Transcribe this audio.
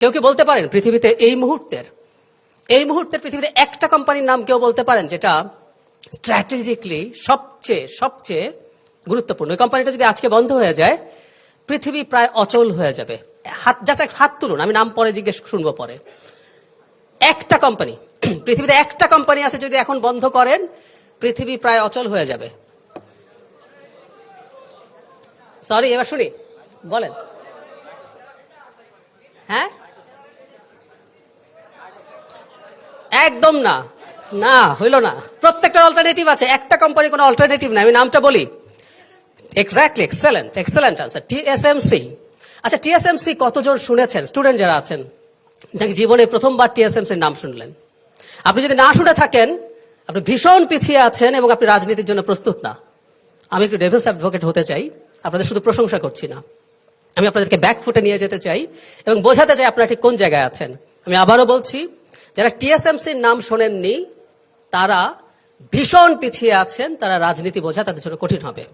কেউ কি বলতে পারেন পৃথিবীতে এই মুহূর্তের? এই মুহূর্তের পৃথিবীতে একটা কোম্পানির নাম কেউ বলতে পারেন যেটা স্ট্র্যাটেজিকলি সবচেয়ে সবচেয়ে গুরুত্বপূর্ণ। ওই কোম্পানিটা যদি আজকে বন্ধ হয়ে যায়, পৃথিবী প্রায় অচল হয়ে যাবে। হাত এক হাত তুলুন, আমি নাম পরে জিজ্ঞেস শুনব পরে। একটা কোম্পানি, পৃথিবীতে একটা কোম্পানি আছে যদি এখন বন্ধ করেন, পৃথিবী প্রায় অচল হয়ে যাবে। সরি এবার শুনি। বলেন। হ্যাঁ? একদম না। না, হইল না। প্রত্যেকটা অল্টারনেটিভ আছে। একটা কোম্পানি কোনো অল্টারনেটিভ না আমি নামটা বলি। Exactly excellent excellent answer TSMC আচ্ছা টিএসএমসি কতজন শুনেছেন? স্টুডেন্ট যারা আছেন নাকি জীবনে প্রথমবার টিএসএমসির নাম শুনলেন। আপনি যদি না শুনে থাকেন, আপনি ভীষণ পিছিয়ে আছেন এবং আপনি রাজনীতির জন্য প্রস্তুত না। আমি একটু ডেভিলস অ্যাডভোকেট হতে চাই। আপনাদের শুধু প্রশংসা করছি না। আমি আপনাদেরকে ব্যাক ফুটে নিয়ে যেতে চাই এবং বোঝাতে চাই আপনারা ঠিক কোন জায়গায় আছেন। আমি আবারও বলছি যারা টিএসএমসির নাম শোনেননি, তারা ভীষণ পিছিয়ে আছেন, তারা রাজনীতি বোঝা তাদের জন্য কঠিন হবে।